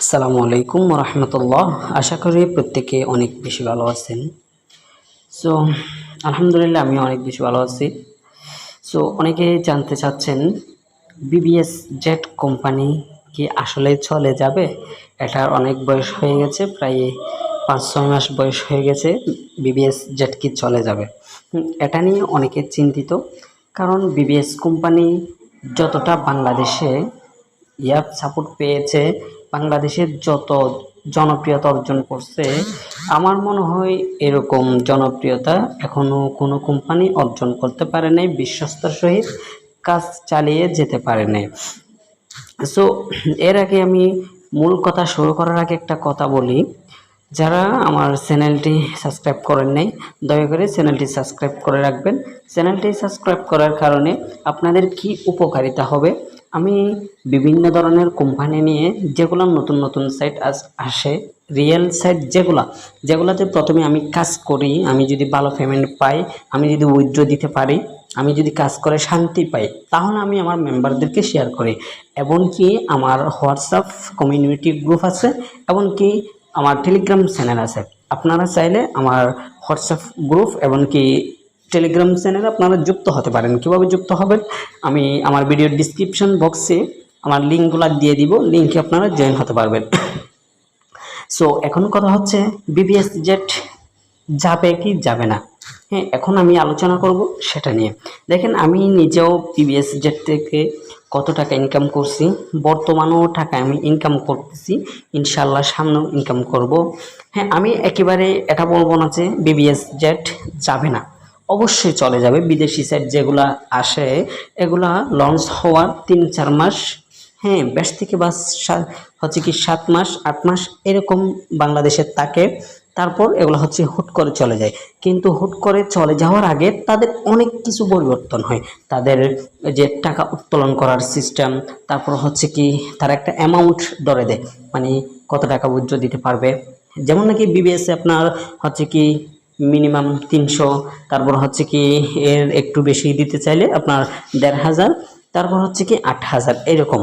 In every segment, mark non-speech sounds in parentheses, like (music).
আসসালামু আলাইকুম রহমতুল্লাহ আশা করি প্রত্যেকে অনেক বেশি ভালো আছেন। সো আলহামদুলিল্লাহ আমি অনেক বেশি ভালো আছি। সো অনেকে জানতে চাচ্ছেন বিবিএস জেট কোম্পানি কি আসলে চলে যাবে? এটার অনেক বয়স হয়ে গেছে, প্রায় পাঁচ ছয় মাস বয়স হয়ে গেছে বিবিএস জেট কি চলে যাবে। এটা নিয়ে অনেকে চিন্তিত, কারণ বিবিএস কোম্পানি যতটা বাংলাদেশে ইয়ার সাপোর্ট পেয়েছে বাংলাদেশের যত জনপ্রিয়তা অর্জন করছে, আমার মনে হয় এরকম জনপ্রিয়তা এখনও কোনো কোম্পানি অর্জন করতে পারে নাই, বিশ্বস্তর সহিত কাজ চালিয়ে যেতে পারে নাই। সো এর আগে আমি মূল কথা শুরু করার আগে একটা কথা বলি। যারা আমার চ্যানেলটি সাবস্ক্রাইব করেন নাই, দয়া করে চ্যানেলটি সাবস্ক্রাইব করে রাখবেন। চ্যানেলটি সাবস্ক্রাইব করার কারণে আপনাদের কি উপকারিতা হবে? আমি বিভিন্ন ধরনের কোম্পানি নিয়ে যেগুলো নতুন নতুন সাইট আসে রিয়েল সাইট যেগুলা, যেগুলাতে প্রথমে আমি কাজ করি, আমি যদি ভালো পেমেন্ট পাই, আমি যদি উইথড্র দিতে পারি, আমি যদি কাজ করে শান্তি পাই, তাহলে আমি আমার মেম্বারদেরকে শেয়ার করি। এমনকি আমার হোয়াটসঅ্যাপ কমিউনিটি গ্রুপ আছে, এমনকি আমার টেলিগ্রাম চ্যানেল আছে। আপনারা চাইলে আমার হোয়াটসঅ্যাপ গ্রুপ এমনকি টেলিগ্রাম চ্যানেলে আপনারা যুক্ত হতে পারেন। কীভাবে যুক্ত হবেন? আমি আমার ভিডিওর ডিসক্রিপশন বক্সে আমার লিঙ্কগুলো দিয়ে দিব। লিঙ্কে আপনারা জয়েন হতে পারবেন। (coughs) সো এখন কথা হচ্ছে বিবিএস জেট যাবে কি যাবে না? হ্যাঁ এখন আমি আলোচনা করব সেটা নিয়ে। দেখেন, আমি নিজেও বিবিএস জেট থেকে কত টাকা ইনকাম করছি? বর্তমানেও টাকা আমি ইনকাম করতেছি। ইনশাল্লাহ সামনেও ইনকাম করব। হ্যাঁ আমি একেবারে এটা বলব না যে বিবিএস জেট যাবে না। অবশ্যই চলে যাবে। বিদেশি সাইট যেগুলা আসে, এগুলা লঞ্চ হওয়ার তিন, চার মাস। হ্যাঁ বেশ থেকে সা- হচ্ছে কি সাত মাস, আট মাস এরকম বাংলাদেশের থাকে। তারপর এগুলো হচ্ছে হুট করে চলে যায়। কিন্তু হুট করে চলে যাওয়ার আগে তাদের অনেক কিছু পরিবর্তন হয়। তাদের যে টাকা উত্তোলন করার সিস্টেম তারপর হচ্ছে কি তারা একটা অ্যামাউন্ট ধরে দেয়। মানে কত টাকা উজ্জ্ব দিতে পারবে। যেমন নাকি বিবিএসে আপনার হচ্ছে কি মিনিমাম তিনশো। তারপর হচ্ছে কি, এর একটু বেশি দিতে চাইলে আপনার দেড় হাজার, তারপর হচ্ছে কি আট হাজার, এরকম।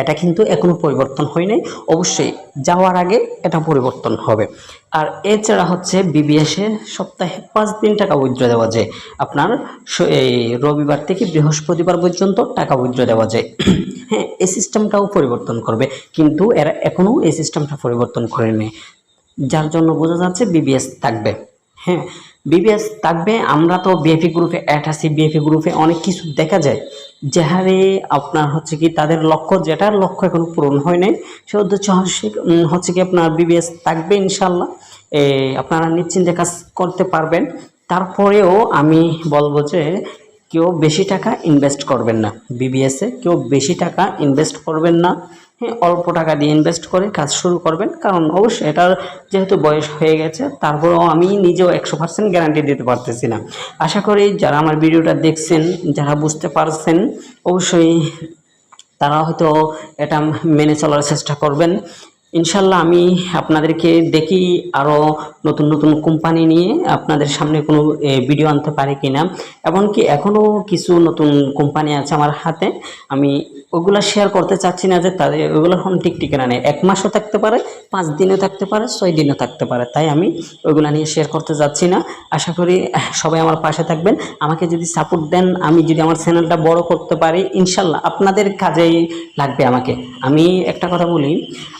এটা কিন্তু এখনও পরিবর্তন হয় নাই। অবশ্যই যাওয়ার আগে এটা পরিবর্তন হবে। আর এছাড়া হচ্ছে বিবিএসে সপ্তাহে পাঁচ দিন টাকা উইথড্র দেওয়া যায়। আপনার এই রবিবার থেকে বৃহস্পতিবার পর্যন্ত টাকা উইথড্র দেওয়া যায়। হ্যাঁ এই সিস্টেমটাও পরিবর্তন করবে। কিন্তু এরা এখনও এই সিস্টেমটা পরিবর্তন করেনি। যার জন্য বোঝা যাচ্ছে বিবিএস থাকবে। হ্যাঁ বিবিএস থাকবে, আমরা তো বিএফি গ্রুপে অ্যাড আছি বিএফি গ্রুপে অনেক কিছু দেখা যায়। যে হারে আপনার হচ্ছে কি তাদের লক্ষ্য যেটার লক্ষ্য এখন পূরণ হয় নাই, সে উদ্দেশ্য হচ্ছে কি আপনার বিবিএস থাকবে ইনশাল্লাহ আপনারা নিশ্চিন্তে কাজ করতে পারবেন। তারপরেও আমি বলব যে কেউ বেশি টাকা ইনভেস্ট করবেন না। বিবিএসে কেউ বেশি টাকা ইনভেস্ট করবেন না। হ্যাঁ অল্প টাকা দিয়ে ইনভেস্ট করে কাজ শুরু করবেন। কারণ অবশ্যই এটার যেহেতু বয়স হয়ে গেছে, তারপরেও আমি নিজেও একশো পার্সেন্ট গ্যারান্টি দিতে পারতেছি না। আশা করি যারা আমার ভিডিওটা দেখছেন, যারা বুঝতে পারছেন, অবশ্যই তারা হয়তো এটা মেনে চলার চেষ্টা করবেন। ইনশাল্লাহ আমি আপনাদেরকে দেখি আরও নতুন নতুন কোম্পানি নিয়ে আপনাদের সামনে কোনো ভিডিও আনতে পারি কিনা। এমনকি এখনও কিছু নতুন কোম্পানি আছে আমার হাতে। আমি ওগুলা শেয়ার করতে চাচ্ছি না যে তাদের, ওগুলো এখন ঠিক ঠিকানা নেই। এক মাসও থাকতে পারে, পাঁচ দিনও থাকতে পারে, ছয় দিনও থাকতে পারে। তাই আমি ওইগুলা নিয়ে শেয়ার করতে যাচ্ছি না। আশা করি সবাই আমার পাশে থাকবেন। আমাকে যদি সাপোর্ট দেন, আমি যদি আমার চ্যানেলটা বড় করতে পারি ইনশাল্লাহ আপনাদের কাজেই লাগবে আমাকে। আমি একটা কথা বলি,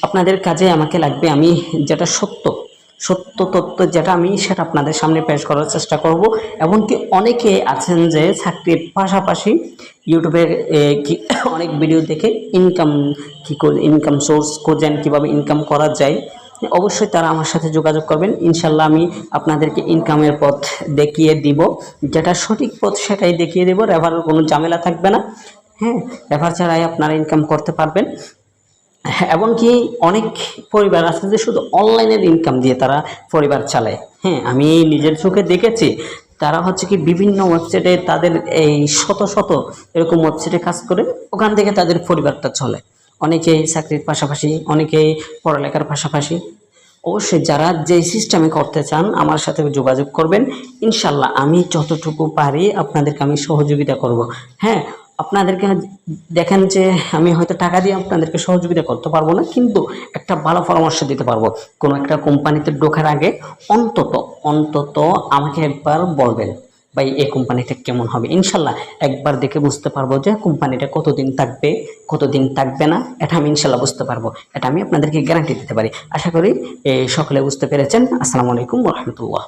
আপনাদের কাজে আমাকে লাগবে আমি যেটা সত্য সত্য তথ্য যেটা আমি সেটা আপনাদের সামনে পেশ করার চেষ্টা করব। এমনকি অনেকে আছেন যে চাকরির পাশাপাশি ইউটিউবে এ, কি- অনেক ভিডিও দেখে ইনকাম কী ইনকাম সোর্স খোঁজেন কীভাবে ইনকাম করা যায় অবশ্যই তারা আমার সাথে যোগাযোগ করবেন। ইনশাল্লাহ আমি আপনাদেরকে ইনকামের পথ দেখিয়ে দিব। যেটা সঠিক পথ সেটাই দেখিয়ে দেবো রেফারের কোনো ঝামেলা থাকবে না। হ্যাঁ রেফার ছাড়াই আপনারা ইনকাম করতে পারবেন। এমনকি অনেক পরিবার আছে যে শুধু অনলাইনের ইনকাম দিয়ে তারা পরিবার চালায়। হ্যাঁ আমি নিজের চোখে দেখেছি, তারা হচ্ছে কি বিভিন্ন ওয়েবসাইটে তাদের এই শত শত এরকম ওয়েবসাইটে কাজ করে, ওখান থেকে তাদের পরিবারটা চলে। অনেকেই চাকরির পাশাপাশি অনেকেই পড়ালেখার পাশাপাশি। অবশ্যই যারা যে সিস্টেমে করতে চান, আমার সাথে যোগাযোগ করবেন। ইনশাল্লাহ আমি যতটুকু পারি আপনাদেরকে আমি সহযোগিতা করব। হ্যাঁ আপনাদেরকে দেখেন যে আমি হয়তো টাকা দিয়ে আপনাদেরকে সহযোগিতা করতে পারব না, কিন্তু একটা ভালো পরামর্শ দিতে পারব। কোনো একটা কোম্পানিতে ঢোকার আগে অন্তত অন্তত আমাকে একবার বলবেন, ভাই, এই কোম্পানিটা কেমন হবে? ইনশাল্লাহ একবার দেখে বুঝতে পারব যে কোম্পানিটা কতদিন থাকবে কতদিন থাকবে না, এটা আমি ইনশাল্লাহ বুঝতে পারব। এটা আমি আপনাদেরকে গ্যারান্টি দিতে পারি। আশা করি সকলে বুঝতে পেরেছেন। আসসালামু আলাইকুম রহমতুল্লাহ।